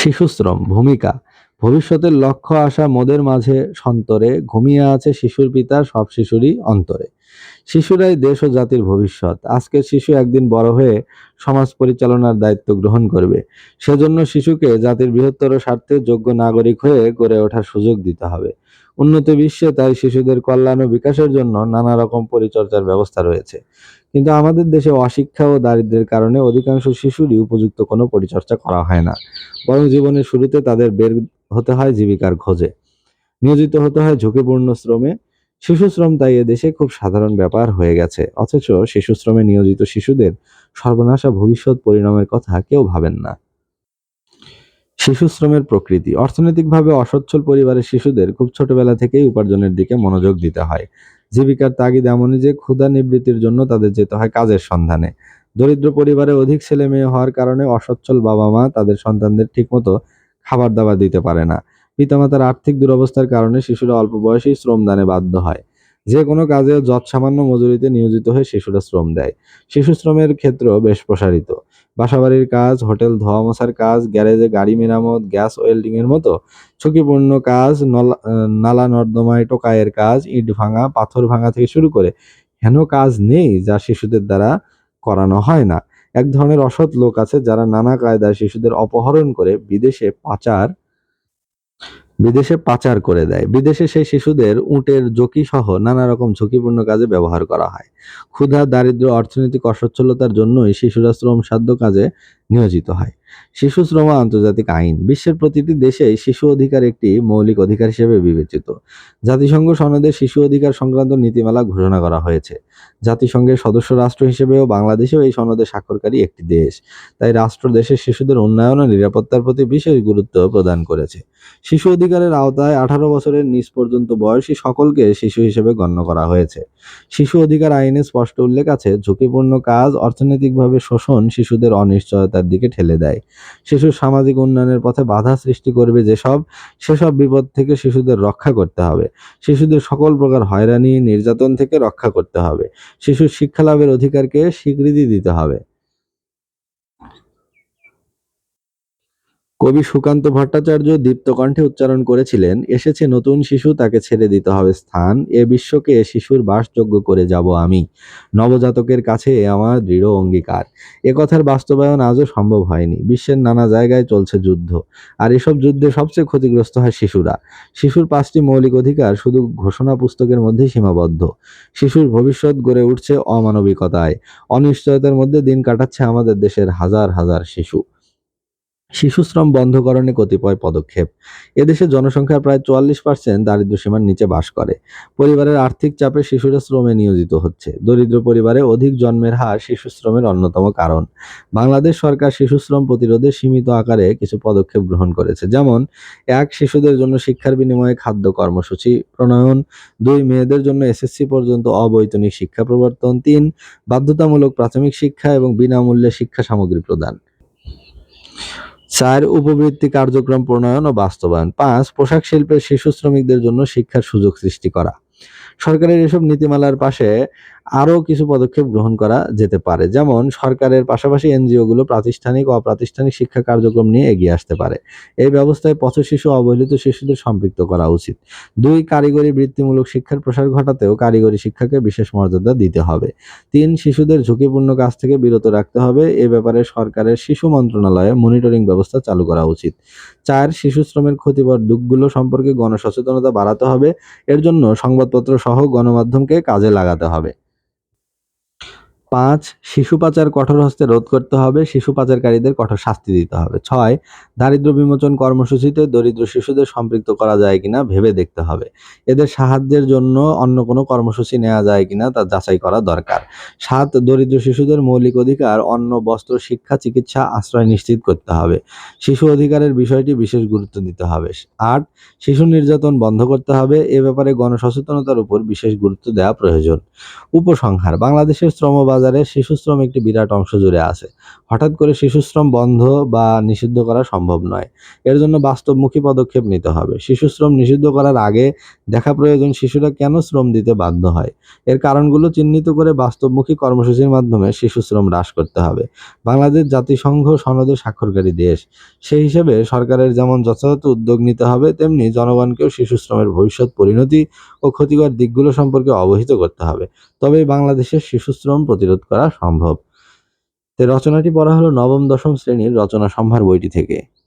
শিশুশ্রম, ভূমিকা। ভবিষ্যতের লক্ষ্য আসা মোদের মাঝে সন্তরে, ঘুমিয়ে আছে শিশুর পিতা, সব শিশুরই অন্তরে। শিশুরাই দেশ ও জাতির ভবিষ্যৎ। আজকের শিশু একদিন বড় হয়ে সমাজ পরিচালনার দায়িত্ব গ্রহণ করবে। সেজন্য শিশুকে জাতির বৃহত্তর স্বার্থে যোগ্য নাগরিক হয়ে গড়ে ওঠার সুযোগ দিতে হবে। উন্নত বিশ্বে তাই শিশুদের কল্যাণ ও বিকাশের জন্য নানা রকম পরিচর্যার ব্যবস্থা রয়েছে। কিন্তু আমাদের দেশে অশিক্ষা ও দারিদ্র্যের কারণে অধিকাংশ শিশুরই উপযুক্ত কোনো পরিচর্যা করা হয় না। বরং জীবনের শুরুতে তাদের বের হতে হয় জীবিকার খোঁজে। নিয়োজিত হতে হয় ঝুঁকিপূর্ণ শ্রমে। শিশু শ্রম তাই দেশে খুব সাধারণ ব্যাপার হয়ে গেছে। অথচ শিশু শ্রমে নিয়োজিত শিশুদের সর্বনাশা ভবিষ্যৎ পরিণামের কথা কেউ ভাবেন না। শিশু শ্রমের প্রকৃতি। অর্থনৈতিকভাবে অসচ্ছল পরিবারের শিশুদের খুব ছোটবেলা থেকেই উপার্জনের দিকে মনোযোগ দিতে হয়। জীবিকার তাগিদ এমনই যে ক্ষুধা নিবৃত্তির জন্য তাদের যেতে হয় কাজের সন্ধানে। দরিদ্র পরিবারে অধিক ছেলে মেয়ে হওয়ার কারণে অসচ্ছল বাবা মা তাদের সন্তানদের ঠিকমতো খাবার দাবার দিতে পারে না। পিতামাতার আর্থিক দুরবস্থার কারণে শিশুরা অল্প বয়সেই শ্রমদানে বাধ্য হয়। যে কোনো কাজে যৎসামান্য মজুরিতে নিয়োজিত হয়ে শিশুরা শ্রম দেয়। শিশু শ্রমের ক্ষেত্র বেশ প্রসারিত। বাসাবাড়ির কাজ, হোটেল ধোয়া মোছার কাজ, গ্যারেজে গাড়ি মেরামত, গ্যাস ওয়েল্ডিং এর মতো ঝুঁকিপূর্ণ কাজ, নালা নর্দমায় টোকায়ের কাজ, ইট ভাঙা, পাথর ভাঙা থেকে শুরু করে হেন কাজ নেই যা শিশুদের দ্বারা করানো হয় না। এক ধরনের অসৎ লোক আছে যারা নানা কায়দায় শিশুদের অপহরণ করে বিদেশে পাচার বিদেশে পাচার করে দেয়। বিদেশে সেই শিশুদের উটের জকি সহ নানা রকম ঝুঁকিপূর্ণ কাজে ব্যবহার করা হয়। ক্ষুধা, দারিদ্র্য, অর্থনৈতিক অসচ্ছলতার জন্যই শিশুরা শ্রম সাধ্য কাজে নিয়োজিত হয়। শিশু শ্রম আন্তর্জাতিক আইন। বিশ্বের প্রতিটি দেশেই শিশু অধিকার একটি মৌলিক অধিকার হিসেবে বিবেচিত। জাতিসংঘ সনদে শিশু অধিকার সংক্রান্ত নীতিমালা ঘোষণা করা হয়েছে। জাতিসংঘের সদস্য রাষ্ট্র হিসেবেও বাংলাদেশেও এই সনদে স্বাক্ষরকারী একটি দেশ। তাই রাষ্ট্র দেশের শিশুদের উন্নয়ন ও নিরাপত্তার প্রতি বিশেষ গুরুত্ব প্রদান করেছে। শিশু অধিকারের আওতায় আঠারো বছরের নিচ পর্যন্ত বয়সী সকলকে শিশু হিসেবে গণ্য করা হয়েছে। শিশু অধিকার আইনে স্পষ্ট উল্লেখ আছে, ঝুঁকিপূর্ণ কাজ অর্থনৈতিকভাবে শোষণ শিশুদের অনিশ্চয়তার দিকে ঠেলে দেয়। শিশুর সামাজিক উন্নয়নের পথে বাধা সৃষ্টি করবে যেসব, সেসব বিপদ থেকে শিশুদের রক্ষা করতে হবে। শিশুদের সকল প্রকার হয়রানি, নির্যাতন থেকে রক্ষা করতে হবে। শিশুর শিক্ষা লাভের অধিকারকে স্বীকৃতি দিতে হবে। কবি সুকান্ত ভট্টাচার্য দীপ্ত কণ্ঠে উচ্চারণ করেছিলেন, এসেছে নতুন শিশু, তাকে ছেড়ে দিতে হবে স্থান, এ বিশ্বকে শিশুর বাসযোগ্য করে যাব আমি। নবজাতকের কাছে আমার দৃঢ় অঙ্গীকার। এ কথার বাস্তবায়ন আজও সম্ভব হয়নি। বিশ্বের নানা জায়গায় চলছে যুদ্ধ, আর এসব যুদ্ধে সবচেয়ে ক্ষতিগ্রস্ত হয় শিশুরা। শিশুর পাঁচটি মৌলিক অধিকার শুধু ঘোষণা পুস্তকের মধ্যেই সীমাবদ্ধ। শিশুর ভবিষ্যৎ গড়ে উঠছে অমানবিকতায়। অনিশ্চয়তার মধ্যে দিন কাটাচ্ছে আমাদের দেশের হাজার হাজার শিশু। শিশুশ্রম বন্ধকরণে কতিপয় পদক্ষেপ। এদেশে জনসংখ্যার প্রায় চুয়াল্লিশ পার্সেন্ট দারিদ্র্য সীমার নিচে বাস করে। পরিবারের আর্থিক চাপে শিশুরা শ্রমে নিয়োজিত হচ্ছে। দরিদ্র পরিবারে অধিক জন্মের হার শিশু শ্রমের অন্যতম কারণ। বাংলাদেশ সরকার শিশুশ্রম প্রতিরোধে সীমিত আকারে কিছু পদক্ষেপ গ্রহণ করেছে। যেমন, এক, শিশুদের জন্য শিক্ষার বিনিময়ে খাদ্য কর্মসূচি প্রণয়ন। দুই, মেয়েদের জন্য এসএসসি পর্যন্ত অবৈতনিক শিক্ষা প্রবর্তন। তিন, বাধ্যতামূলক প্রাথমিক শিক্ষা এবং বিনামূল্যে শিক্ষা সামগ্রী প্রদান। চার উপবৃত্তি কার্যক্রম প্রণয়ন ও বাস্তবায়ন। পাঁচ, পোশাক শিল্পের শিশু শ্রমিকদের জন্য শিক্ষার সুযোগ সৃষ্টি করা। সরকারের এসব নীতিমালার পাশে আরও কিছু পদক্ষেপ গ্রহণ করা যেতে পারে। যেমন, সরকারের পাশাপাশি এনজিও গুলো প্রাতিষ্ঠানিক ও অপ্রাতিষ্ঠানিক শিক্ষা কার্যক্রম নিয়ে এগিয়ে আসতে পারে। এই ব্যবস্থায় পথ শিশু অবহেলিত শিশুদের সম্পৃক্ত করা উচিত। দুই, কারিগরি বৃত্তিমূলক শিক্ষার প্রসার ঘটাতেও কারিগরি শিক্ষাকে বিশেষ মর্যাদা দিতে হবে। তিন, শিশুদের ঝুঁকিপূর্ণ কাজ থেকে বিরত রাখতে হবে। এ ব্যাপারে সরকারের শিশু মন্ত্রণালয়ে মনিটরিং ব্যবস্থা চালু করা উচিত। চার, শিশু শ্রমের ক্ষতিকর দিকগুলো সম্পর্কে গণসচেতনতা বাড়াতে হবে। এর জন্য সংবাদপত্র সহ গণমাধ্যমকে কাজে লাগাতে হবে। পাঁচ, শিশু পাচার কঠোর হস্তে রোধ করতে হবে, শিশু পাচারকারীদের কঠোর শাস্তি দিতে হবে। ছয় দারিদ্র্য বিমোচন কর্মসূচিতে দরিদ্র শিশুদের সম্পৃক্ত করা যায় কিনা ভেবে দেখতে হবে। এদের সাহায্যের জন্য অন্য কোনো কর্মসূচি নেওয়া যায় কিনা তা যাচাই করা দরকার। সাত, দরিদ্র শিশুদের মৌলিক অধিকার, অন্ন, বস্ত্র, শিক্ষা, চিকিৎসা, আশ্রয় নিশ্চিত করতে হবে। শিশু অধিকারের বিষয়টি বিশেষ গুরুত্ব দিতে হবে। আট, শিশু নির্যাতন বন্ধ করতে হবে, এ ব্যাপারে গণসচেতনতার উপর বিশেষ গুরুত্ব দেওয়া প্রয়োজন। উপসংহার, বাংলাদেশের শ্রমবাজার বাজারে শিশুশ্রম একটি বিরাট অংশ জুড়ে আছে। হঠাৎ করে শিশুশ্রম বন্ধ বা নিষিদ্ধ করা সম্ভব নয়। এর জন্য বাস্তবমুখী পদক্ষেপ নিতে হবে। শিশুশ্রম নিষিদ্ধ করার আগে দেখা প্রয়োজন শিশুরা কেন শ্রম দিতে বাধ্য হয়। এর কারণগুলো চিহ্নিত করে বাস্তবমুখী কর্মসূচির মাধ্যমে শিশুশ্রম হ্রাস করতে হবে। বাংলাদেশ জাতিসংঘ সনদে স্বাক্ষরকারী দেশ। সেই হিসেবে সরকারের যেমন যথাযথ উদ্যোগ নিতে হবে, তেমনি জনগণকেও শিশুশ্রমের ভবিষ্যৎ পরিণতি ও ক্ষতিকর দিকগুলো সম্পর্কে অবহিত করতে হবে। তবেই বাংলাদেশের শিশুশ্রম প্রতিরোধ করা সম্ভব। রচনাটি পড়া হলো নবম দশম শ্রেণির রচনা সম্ভার বইটি থেকে।